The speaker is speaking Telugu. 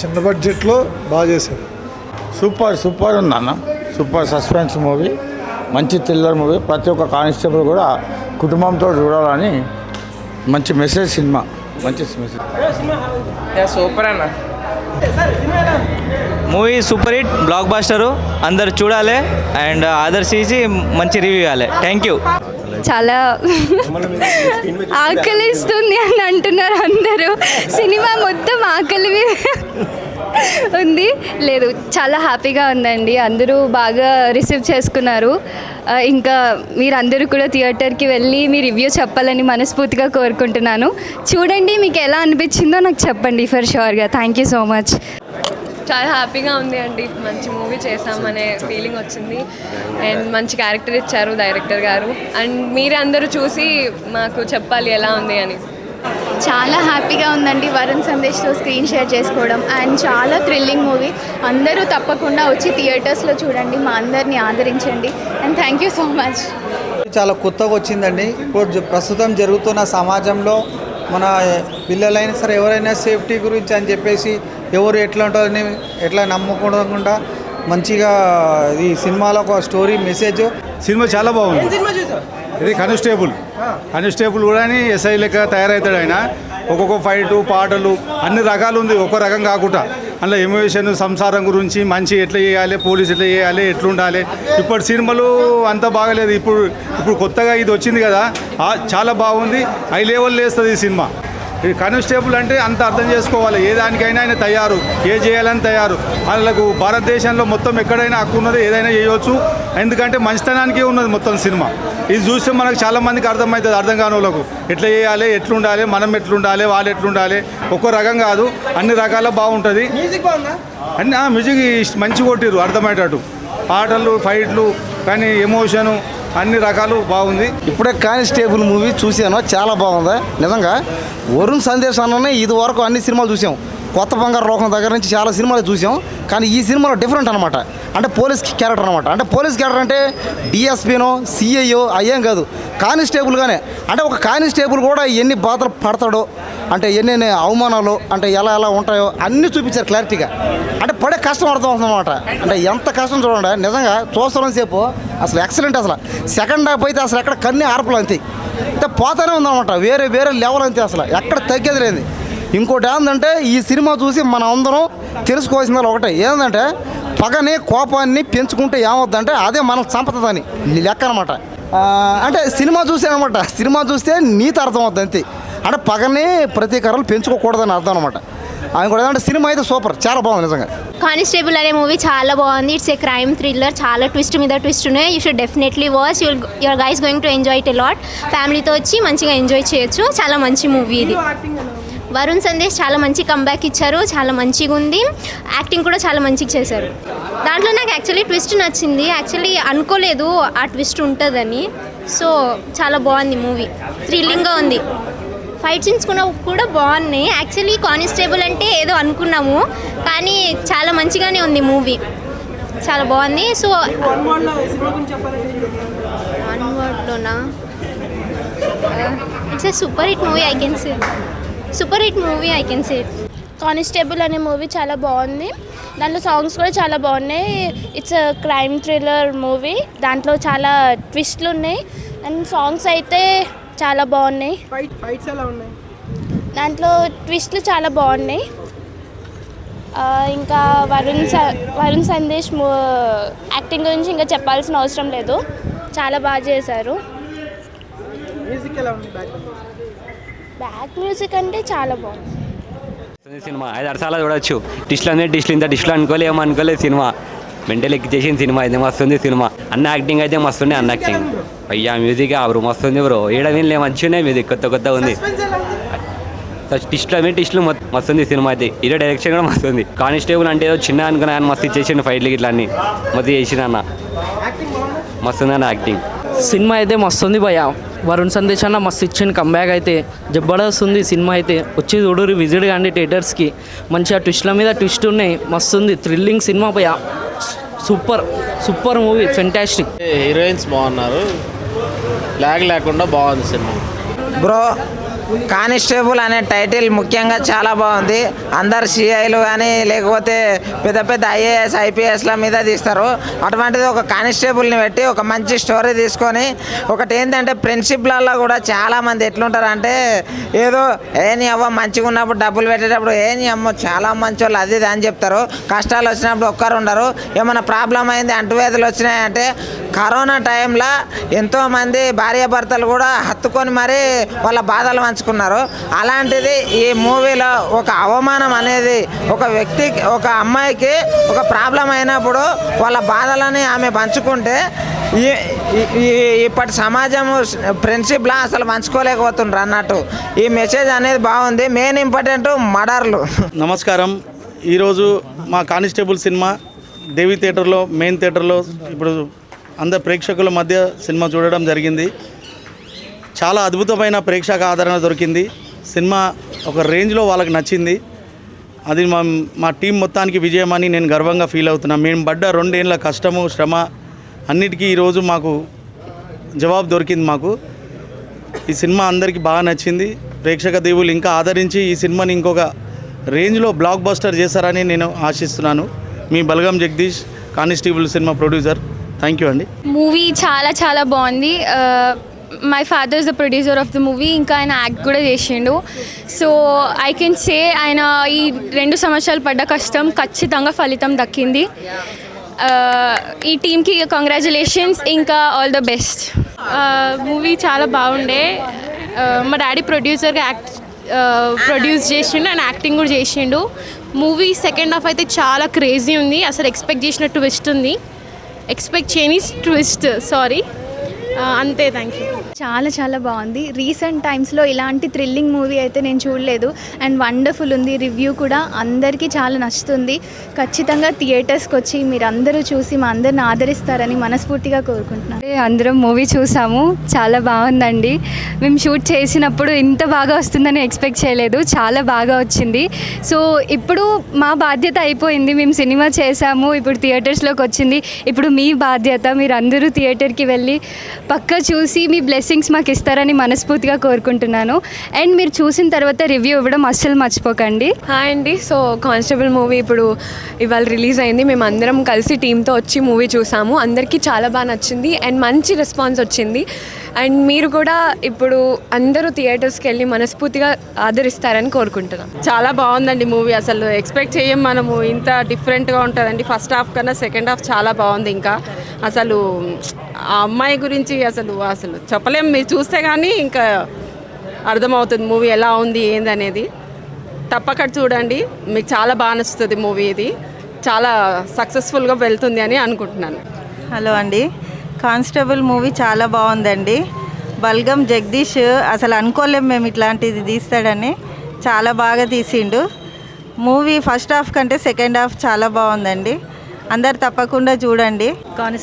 చిన్న బడ్జెట్లో బాగా చేశారు. సూపర్ సూపర్ ఉంది అన్న సూపర్ సస్పెన్స్ మూవీ. మంచి థ్రిల్లర్ మూవీ. ప్రతి ఒక్క కానిస్టేబుల్ కూడా కుటుంబంతో చూడాలని మంచి మెసేజ్ సినిమా. మంచి మెసేజ్ సూపర్ అన్న. Movie super hit blockbuster అందరు చూడాలి. అండ్ ఆదర్శించి మంచి రివ్యూ ఇవ్వాలి. థ్యాంక్ యూ చాలా ఆకలిస్తుంది అని అంటున్నారు అందరూ. సినిమా మొత్తం ఆకలి ఉంది. లేదు చాలా హ్యాపీగా ఉందండి. అందరూ బాగా రిసీవ్ చేసుకున్నారు. ఇంకా మీరందరూ కూడా థియేటర్కి వెళ్ళి మీ రివ్యూ చెప్పాలని మనస్ఫూర్తిగా కోరుకుంటున్నాను. చూడండి మీకు ఎలా అనిపించిందో నాకు చెప్పండి ఫర్ షూర్గా థ్యాంక్ యూ సో మచ్. చాలా హ్యాపీగా ఉంది అండి. మంచి మూవీ చేసామనే ఫీలింగ్ వచ్చింది. అండ్ మంచి క్యారెక్టర్ ఇచ్చారు డైరెక్టర్ గారు. అండ్ మీరే అందరూ చూసి మాకు చెప్పాలి ఎలా ఉంది అని. చాలా హ్యాపీగా ఉందండి వరుణ్ సందేశ్తో స్క్రీన్ షేర్ చేసుకోవడం. అండ్ చాలా థ్రిల్లింగ్ మూవీ అందరూ తప్పకుండా వచ్చి థియేటర్స్లో చూడండి. మా అందరినీ ఆదరించండి. And thank you so much చాలా కొత్తగా వచ్చిందండి. ఇప్పుడు ప్రస్తుతం జరుగుతున్న సమాజంలో మన పిల్లలైనా సరే ఎవరైనా సేఫ్టీ గురించి అని చెప్పేసి ఎవరు ఎట్లా ఉంటారని ఎట్లా నమ్మకుండా మంచిగా ఈ సినిమాలో ఒక స్టోరీ మెసేజ్. సినిమా చాలా బాగుంది. ఇది కానిస్టేబుల్. కానిస్టేబుల్ కూడా ఎస్ఐ లెక్క తయారవుతాడు ఆయన. ఒక్కొక్క ఫైటు పాటలు అన్ని రకాలు ఉంది. ఒక్క రకం కాకుండా. అందులో ఎమోషన్ సంసారం గురించి మంచి ఎట్లా చేయాలి పోలీస్ ఎట్లా చేయాలి ఎట్లుండాలి. ఇప్పటి సినిమాలు అంత బాగలేదు. ఇప్పుడు ఇప్పుడు కొత్తగా ఇది వచ్చింది కదా. ఆ, చాలా బాగుంది. హై లెవెల్ వేస్తుంది ఈ సినిమా. కానిస్టేబుల్ అంటే అంత అర్థం చేసుకోవాలి. ఏ దానికైనా ఆయన తయారు ఏ చేయాలని తయారు. వాళ్ళకు భారతదేశంలో మొత్తం ఎక్కడైనా హక్కు ఉన్నది ఏదైనా చేయవచ్చు ఎందుకంటే మంచితనానికే ఉన్నది మొత్తం సినిమా. ఇది చూస్తే మనకు చాలా మందికి అర్థమవుతుంది అర్థం కాని వాళ్ళకు. ఎట్లా చేయాలి ఎట్లుండాలి మనం ఎట్లుండాలి వాళ్ళు ఎట్లుండాలి ఒక్కో రకం కాదు. అన్ని రకాల బాగుంటుంది. అన్ని ఆ, మ్యూజిక్ మంచి కొట్టిరు అర్థమయ్యేటట్టు. పాటలు ఫైట్లు కానీ ఎమోషను అన్ని రకాలు బాగుంది. ఇప్పుడే కానిస్టేబుల్ మూవీ చూశాను చాలా బాగుంది. నిజంగా వరుణ్ సందేశ్ అన్ననే ఇది వరకు అన్ని సినిమాలు చూసాం. కొత్త బంగారు లోకం దగ్గర నుంచి చాలా సినిమాలు చూసాం. కానీ ఈ సినిమాలో డిఫరెంట్ అనమాట అంటే పోలీస్ క్యారెక్టర్ అనమాట అంటే పోలీస్ క్యారెక్టర్ అంటే డిఎస్పీనో సిఐఓ అయ్యేం కాదు. కానిస్టేబుల్గానే అంటే ఒక కానిస్టేబుల్ కూడా ఎన్ని బాధలు పడతాడో అంటే ఎన్నెన్ని అవమానాలు అంటే ఎలా ఎలా ఉంటాయో అన్నీ చూపించారు క్లారిటీగా. అంటే పడే కష్టం అర్థం అవుతుంది అనమాట అంటే ఎంత కష్టం చూడండి నిజంగా చూస్తున్న సేపు అసలు ఎక్సలెంట్ అసలు. సెకండ్ హాఫ్ అయితే అసలు ఎక్కడ కన్నీ ఆర్పలు అంతే. అంటే పోతానే ఉందన్నమాట వేరే వేరే లెవెల్ అంతే అసలు. ఎక్కడ తగ్గేది లేదు. ఇంకోటి ఏంటంటే ఈ సినిమా చూసి మన అందరం తెలుసుకోవాల్సింది ఒకటే. ఏంటంటే పగని కోపాన్ని పెంచుకుంటే ఏమవుద్దంటే అదే మనం చంపుతుందని. లెక్క అనమాట అంటే సినిమా చూసే అనమాట సినిమా చూస్తే నీతి అర్థం అవుద్ది అంతే. అంటే పగని ప్రతీకారాలు పెంచుకోకూడదని అర్థం అనమాట ఆయన కూడా అంటే సినిమా అయితే సూపర్ చాలా బాగుంది నిజంగా. కానిస్టేబుల్ అనే మూవీ చాలా బాగుంది. ఇట్స్ ఏ క్రైమ్ థ్రిల్లర్ చాలా ట్విస్ట్ మీద ట్విస్ట్ ఉన్నాయి. You should definitely watch your your guys going to enjoy it lot ఫ్యామిలీతో వచ్చి మంచిగా ఎంజాయ్ చేయొచ్చు. చాలా మంచి మూవీ ఇది. వరుణ్ సందేశ్ చాలా మంచి కంబ్యాక్ ఇచ్చారు. చాలా మంచిగా ఉంది. యాక్టింగ్ కూడా చాలా మంచిగా చేశారు. దాంట్లో నాకు యాక్చువల్లీ ట్విస్ట్ నచ్చింది. యాక్చువల్లీ అనుకోలేదు ఆ ట్విస్ట్ ఉంటుందని. సో చాలా బాగుంది మూవీ థ్రిల్లింగ్గా ఉంది. ఫైట్ సీన్స్ కూడా బాగున్నాయి. యాక్చువల్లీ కానిస్టేబుల్ అంటే ఏదో అనుకున్నాము. కానీ చాలా మంచిగానే ఉంది మూవీ. చాలా బాగుంది. So one వర్డ్లోనా it's a super hit movie I can say super hit movie I can say constable అనే మూవీ చాలా బాగుంది. దాంట్లో సాంగ్స్ కూడా చాలా బాగున్నాయి. ఇట్స్ క్రైమ్ థ్రిల్లర్ మూవీ దాంట్లో చాలా ట్విస్ట్లు ఉన్నాయి. అండ్ సాంగ్స్ అయితే చాలా బాగున్నాయి. ఫైట్ ఫైట్స్ ఎలా ఉన్నాయి? దాంట్లో ట్విస్ట్లు చాలా బాగున్నాయి. ఇంకా వరుణ్ స వరుణ్ సందేశ్ యాక్టింగ్ గురించి ఇంకా చెప్పాల్సిన అవసరం లేదు. చాలా బాగా చేశారు. మ్యూజిక్ ఎలా ఉంది బ్యాక్ మ్యూజిక్ అంటే చాలా బాగుంది. సినిమా. ఐదు ఆరు సార్లు చూడొచ్చు. డిస్ట్లు అనేది డిస్ట్లు ఇంత డిస్ట్లు అనుకోలే ఏమో అనుకోలేదు సినిమా. మెంటల్ ఎక్కి చేసిన సినిమా. అయితే మస్తుంది సినిమా. అన్న యాక్టింగ్ అయితే మస్తుండే అన్న యాక్టింగ్ అయ్యా మ్యూజిక్ బ్రో మస్తుంది బ్రో. ఏడ వినలే మంచిగా ఉన్నాయి మ్యూజిక్ కొత్త కొత్త ఉంది. టిస్ట్లు అవి టిస్ట్లు మస్తుంది సినిమా అయితే. హీరో డైరెక్షన్ కూడా మస్తుంది. కానిస్టేబుల్ అంటే ఏదో చిన్న అనుకున్నా కానీ మస్తు ఇచ్చేసిండు ఫైట్లు ఇట్లా అన్ని. మస్తు చేసిన అన్న. మస్తుంది అన్న యాక్టింగ్ సినిమా అయితే మస్తు ఉంది భయ వరుణ్ సందేశ్ అన్న మస్తు ఇచ్చింది కంబ్యాక్ అయితే. జబర్దస్త్ ఉంది సినిమా అయితే. వచ్చి చూడరు విజిట్ కానీ థియేటర్స్కి మంచిగా ట్విస్ట్ల మీద ట్విస్ట్ ఉన్నాయి. మస్తు ఉంది. థ్రిల్లింగ్ సినిమా భయ super. Super movie fantastic heroines బాగున్నారు. లాగ్ లేకుండా బాగుంది సినిమా. బ్రో కానిస్టేబుల్ అనే టైటిల్ ముఖ్యంగా చాలా బాగుంది. అందరు సిఐలు కానీ లేకపోతే పెద్ద పెద్ద ఐఏఎస్ ఐపీఎస్ల మీద తీస్తారు. అటువంటిది ఒక కానిస్టేబుల్ని పెట్టి ఒక మంచి స్టోరీ తీసుకొని ఒకటి ఏంటంటే ఫ్రెండ్షిప్లలో కూడా చాలామంది ఎట్లుంటారు అంటే ఏదో ఏ నీ అవ్వ మంచిగా ఉన్నప్పుడు డబ్బులు పెట్టేటప్పుడు ఏ నీ అమ్మ చాలా మంచి వాళ్ళు అది ఇది అని చెప్తారు. కష్టాలు వచ్చినప్పుడు ఒక్కరు ఉండరు. ఏమైనా ప్రాబ్లం అయింది అంటువ్యాధులు వచ్చినాయంటే కరోనా టైంలో ఎంతోమంది భార్యాభర్తలు కూడా హత్తుకొని మరీ వాళ్ళ బాధలు పంచుకున్నారు. అలాంటిది ఈ మూవీలో ఒక అవమానం అనేది ఒక వ్యక్తికి ఒక అమ్మాయికి ఒక ప్రాబ్లం అయినప్పుడు వాళ్ళ బాధలని ఆమె పంచుకుంటే ఈ ఈ- ఇప్పటి సమాజం ఫ్రెండ్షిప్లా అసలు పంచుకోలేకపోతుండ్రు అన్నట్టు. ఈ మెసేజ్ అనేది బాగుంది. మెయిన్ ఇంపార్టెంట్ మర్డర్లు. నమస్కారం. ఈరోజు మా కానిస్టేబుల్ సినిమా దేవి థియేటర్లో మెయిన్ థియేటర్లో ఇప్పుడు అందరు ప్రేక్షకుల మధ్య సినిమా చూడడం జరిగింది. చాలా అద్భుతమైన ప్రేక్షక ఆదరణ దొరికింది. సినిమా ఒక రేంజ్లో వాళ్ళకి నచ్చింది. అది మా మా టీం మొత్తానికి విజయం అని నేను గర్వంగా ఫీల్ అవుతున్నా. మేము పడ్డ రెండేళ్ళ కష్టము శ్రమ అన్నిటికీ ఈరోజు మాకు జవాబు దొరికింది మాకు. ఈ సినిమా అందరికీ బాగా నచ్చింది. ప్రేక్షక దేవులు ఇంకా ఆదరించి ఈ సినిమాని ఇంకొక రేంజ్లో బ్లాక్ బస్టర్ చేస్తారని నేను ఆశిస్తున్నాను. మీ బలగం జగదీష్ కానిస్టేబుల్ సినిమా ప్రొడ్యూసర్. థ్యాంక్ యూ అండి మూవీ చాలా చాలా బాగుంది. My father is the producer of the movie ఇంకా ఆయన యాక్ట్ కూడా చేసిండు. సో ఐ కెన్ సే ఆయన ఈ రెండు సంవత్సరాలు పడ్డ కష్టం ఖచ్చితంగా ఫలితం దక్కింది. Uh, ఈ టీమ్కి కంగ్రాచులేషన్స్ ఇంకా ఆల్ ద బెస్ట్ మూవీ చాలా బాగుండే. ఆ, మా డాడీ ప్రొడ్యూసర్గా యాక్ట్ ప్రొడ్యూస్ చేసిండు అండ్ యాక్టింగ్ కూడా చేసిండు. మూవీ సెకండ్ హాఫ్ అయితే చాలా క్రేజీ ఉంది. అసలు ఎక్స్పెక్ట్ చేసిన ట్విస్ట్ ఉంది. ఎక్స్పెక్ట్ చేయని ట్విస్ట్. సారీ uh, అంతే థ్యాంక్ యూ చాలా చాలా బాగుంది. రీసెంట్ టైమ్స్లో ఇలాంటి థ్రిల్లింగ్ మూవీ అయితే నేను చూడలేదు. అండ్ వండర్ఫుల్ ఉంది. రివ్యూ కూడా అందరికీ చాలా నచ్చుతుంది. ఖచ్చితంగా థియేటర్స్కి వచ్చి మీరు అందరూ చూసి మా అందరిని ఆదరిస్తారని మనస్ఫూర్తిగా కోరుకుంటున్నాను. అందరం మూవీ చూసాము. చాలా బాగుందండి. మేము షూట్ చేసినప్పుడు ఇంత బాగా వస్తుందని ఎక్స్పెక్ట్ చేయలేదు. చాలా బాగా వచ్చింది. సో ఇప్పుడు మా బాధ్యత అయిపోయింది. మేము సినిమా చేసాము. ఇప్పుడు థియేటర్స్లోకి వచ్చింది. ఇప్పుడు మీ బాధ్యత. మీరు అందరూ థియేటర్కి వెళ్ళి పక్క చూసి మీ బ్లెస్సింగ్స్ మాకు ఇస్తారని మనస్ఫూర్తిగా కోరుకుంటున్నాను. అండ్ మీరు చూసిన తర్వాత రివ్యూ ఇవ్వడం అస్సలు మర్చిపోకండి. హాయ్ అండి. సో కానిస్టేబుల్ మూవీ ఇప్పుడు ఇవాళ రిలీజ్ అయింది. మేము అందరం కలిసి టీంతో వచ్చి మూవీ చూసాము. అందరికీ చాలా బాగా నచ్చింది. అండ్ మంచి రెస్పాన్స్ వచ్చింది. అండ్ మీరు కూడా ఇప్పుడు అందరూ థియేటర్స్కి వెళ్ళి మనస్ఫూర్తిగా ఆదరిస్తారని కోరుకుంటున్నాం. చాలా బాగుందండి మూవీ అసలు. ఎక్స్పెక్ట్ చేయం మనము. ఇంత డిఫరెంట్గా ఉంటుందండి. ఫస్ట్ హాఫ్ కన్నా సెకండ్ హాఫ్ చాలా బాగుంది ఇంకా. అసలు ఆ అమ్మాయి గురించి అసలు అసలు చెప్పలేం. మీరు చూస్తే కానీ ఇంకా అర్థమవుతుంది మూవీ ఎలా ఉంది ఏందనేది. తప్పక చూడండి. మీకు చాలా బాగా నచ్చుతుంది మూవీ ఇది. చాలా సక్సెస్ఫుల్గా వెళ్తుంది అని అనుకుంటున్నాను. హలో అండి. కానిస్టేబుల్ మూవీ చాలా బాగుందండి. బల్గం జగదీష్ అసలు అనుకోలేం మేము ఇట్లాంటిది తీస్తాడని. చాలా బాగా తీసిండు. మూవీ ఫస్ట్ హాఫ్ కంటే సెకండ్ హాఫ్ చాలా బాగుందండి. అందరు తప్పకుండా చూడండి. కానిస్టేబుల్